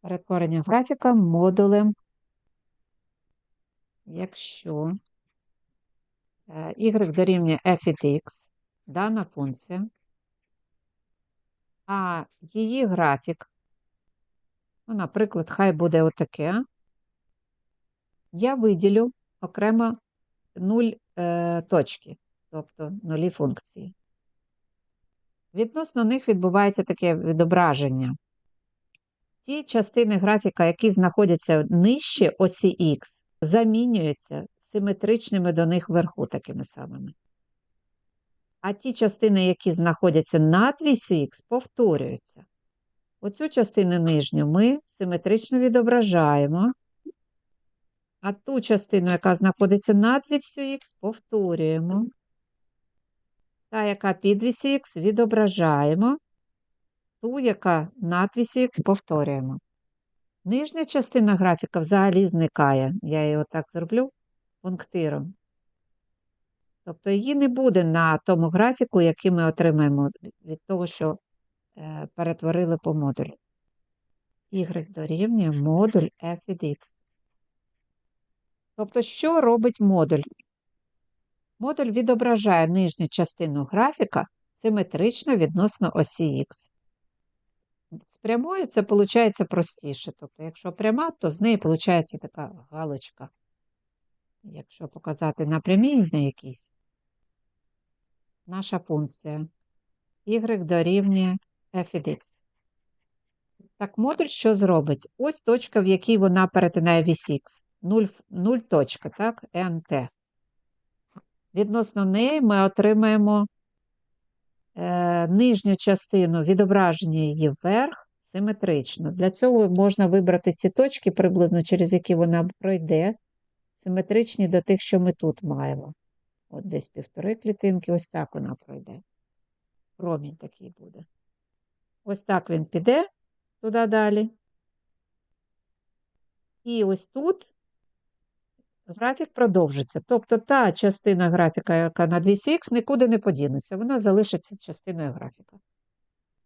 Перетворення графіка модулем, якщо е, y дорівнює f від x, дана функція, а її графік, ну, наприклад, хай буде отаке, я виділю окремо 0 е, точки, тобто нулі функції. Відносно них відбувається таке відображення. Ті частини графіка, які знаходяться нижче осі Х, замінюються симетричними до них вверху такими самими. А ті частини, які знаходяться над вісю Х, повторюються. Оцю частину нижню ми симетрично відображаємо, а ту частину, яка знаходиться над вісю Х, повторюємо. Та, яка під вісю Х, відображаємо ту, яка надвісі повторюємо. Нижня частина графіка взагалі зникає. Я її отак зроблю пунктиром. Тобто її не буде на тому графіку, який ми отримаємо від того, що е, перетворили по модулю. Y дорівнює модуль f від x. Тобто, що робить модуль? Модуль відображає нижню частину графіка симетрично відносно осі Х. З прямою це виходить простіше. Тобто, якщо пряма, то з неї виходить така галочка. Якщо показати на прямій на якійсь, наша функція y дорівнює f від x. Так, модуль що зробить? Ось точка, в якій вона перетинає вісь x. 0, 0 точка, так, nt. Відносно неї ми отримаємо нижню частину відображення її вверх симетрично. Для цього можна вибрати ці точки, приблизно через які вона пройде, симетричні до тих, що ми тут маємо. От десь півтори клітинки, ось так вона пройде. Промінь такий буде. Ось так він піде туди далі. І ось тут графік продовжиться. Тобто та частина графіка, яка на 200х, нікуди не подінеться, вона залишиться частиною графіка.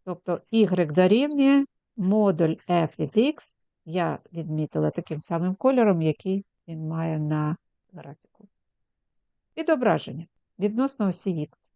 Тобто y дорівнює модуль f від x, я відмітила таким самим кольором, який він має на графіку. Відображення відносно осі х.